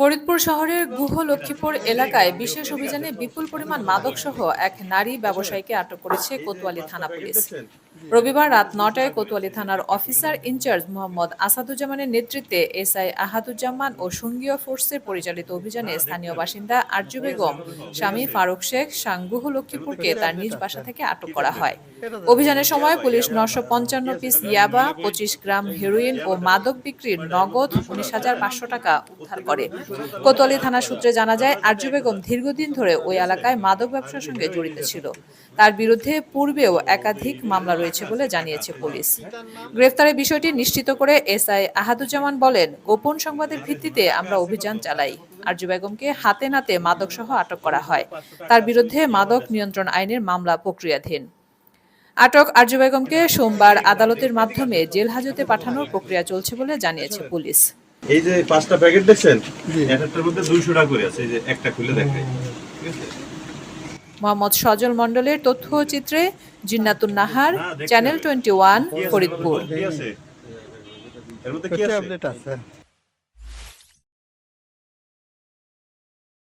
ফরিদপুর শহরের গুহ লক্ষ্মীপুর এলাকায় বিশেষ অভিযানে বিপুল পরিমাণ মাদকসহ এক নারী ব্যবসায়ীকে আটক করেছে কোতোয়ালি থানা পুলিশ। রবিবার রাত নটায় কোতোয়ালি থানার অফিসার ইনচার্জ মোহাম্মদ আসাদুজ্জামানের নেতৃত্বে এসআই আহাদুজ্জামান ও সঙ্গীয় ফোর্সের পরিচালিত অভিযানে স্থানীয় বাসিন্দা আরজু বেগম, স্বামী ফারুক শেখ সাংগুহ লক্ষ্মীপুরকে তার নিজ বাসা থেকে আটক করা হয়। অভিযানের সময় পুলিশ নশো পঞ্চান্ন পিস ইয়াবা, পঁচিশ গ্রাম হেরোইন ও মাদক বিক্রির নগদ উনিশ হাজার পাঁচশো টাকা উদ্ধার করে। কোতোয়ালি থানা সূত্রে জানা যায়, আরজু বেগম দীর্ঘদিন ধরে ওই এলাকায় মাদক ব্যবসার সঙ্গে জড়িত ছিল। তার বিরুদ্ধে পূর্বেও একাধিক মামলা রয়েছে। বলে জানিয়েছে পুলিশ। গ্রেফতারের বিষয়টি নিশ্চিত করে এসআই আহাদুজ্জামান বলেন গোপন সংবাদের ভিত্তিতে আমরা অভিযান চালাই। আরজু বেগমকে হাতে নাতে মাদকসহ আটক করা হয়। তার বিরুদ্ধে মাদক নিয়ন্ত্রণ আইনের মামলা প্রক্রিয়াধীন। আটক আরজু বেগমকে সোমবার আদালতের মাধ্যমে জেল হাজতে পাঠানোর প্রক্রিয়া চলছে বলে জানিয়েছে পুলিশ। এই যে পাঁচটা প্যাকেট দেখছেন? একটার মধ্যে দুইশো টাকা করে আছে এই যে একটা খুলে দেখাই। ঠিক আছে? মোহাম্মদ সজল মণ্ডলের তথ্যচিত্রে Jinnatun Nahar channel twenty one Faridpur.